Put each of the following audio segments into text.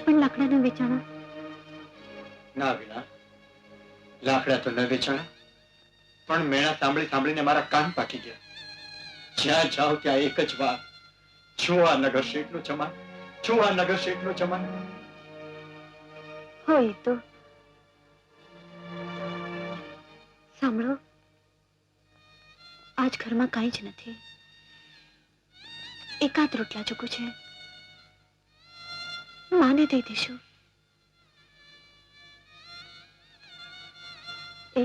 પણ લાકડાના વેચાણા? ના વિના. લાકડા તો ન વેચાણા. પણ મેણા સાંભળી સાંભળીને મારા કાન પાકી ગયા. જ્યાં જાઓ ત્યાં એક જ વાત. છો આ નગર શેઠનું ચમાન છો આ નગર શેઠનું ચમાન હોય તો. સાંભળો. આજ ઘરમાં કાંઈ જ નથી. એકાદ રોટલા ચૂકું છે. માને દઈ દઈશું એ?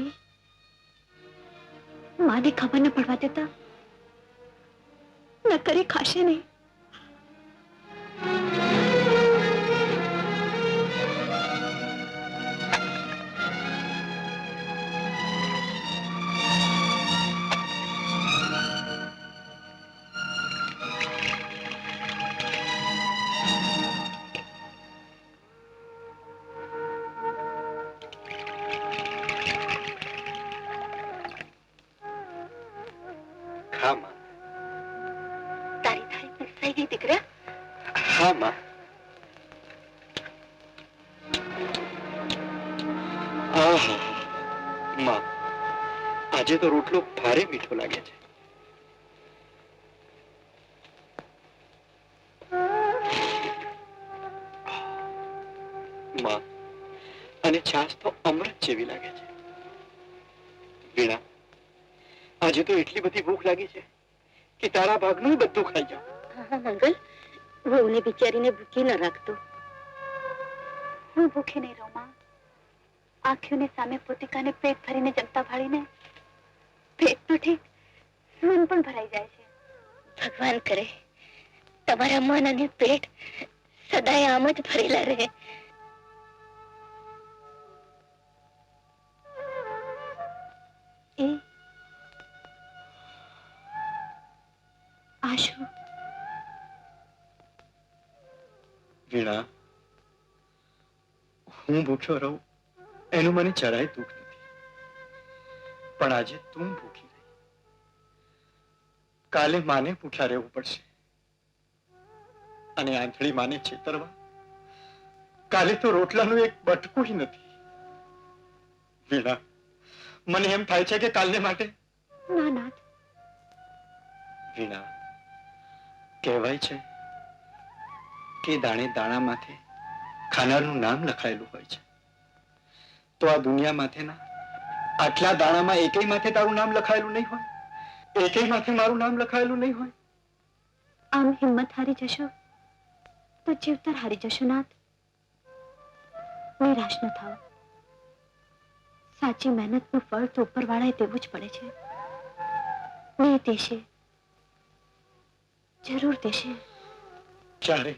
માને ખબર ન પડવા દેતા. ન કરી ખાશે નહીં. ખા માં તારી થાળી પીસાઈ ગઈ દીકરા હા માં માં આજે તો રોટલો ભારે મીઠો લાગે છે. માં અને છાશ તો અમૃત જેવી લાગે છે. વીણા આજે તો એટલી બધી ભૂખ લાગી છે કે તારા ભાગનું બધું ખાઈ જાઉં હા મંગલ વહુને બિચારીને ભૂખી ન રાખતો. હું ભૂખી નહીં રહું માં. આંખીઓની સામે પોતિકાને પેટ ભરીને જમતા ભાળીને પેટ તો ઠીક મન પણ ભરાઈ જાય છે. ભગવાન કરે તમારા મન અને પેટ સદાય આમ જ ભરેલા રહે. વીણા હું ભૂખ્યો રહું એનું મને જરાય દુઃખ નથી. પણ આજે તું ભૂખી રહી. કાલે માને ભૂખ્યા રહેવું પડશે. અને આંધળી માને છેતરવા કાલે તો રોટલાનું એક બટકું નથી. વીણા મને એમ થાય છે કે કાલને માટે? ના. વીણા કહેવાય છે કે દાણે દાણા માથે ખાનારનું નામ લખાયેલું હોય છે. તો આ દુનિયા માથેના આટલા દાણામાં એકેય માથે તારું નામ લખાયેલું નહીં હોય? એકેય માથે મારું નામ લખાયેલું નહીં હોય? આમ હિંમત હારી જશો તો જીવતર હારી જશો નાથ. નિરાશ ન થાવ. સાચી મહેનતનું ફળ તો ઉપરવાળાએ દેવું જ પડે છે. ને દેશે. જરૂર દેશે. ક્યારે?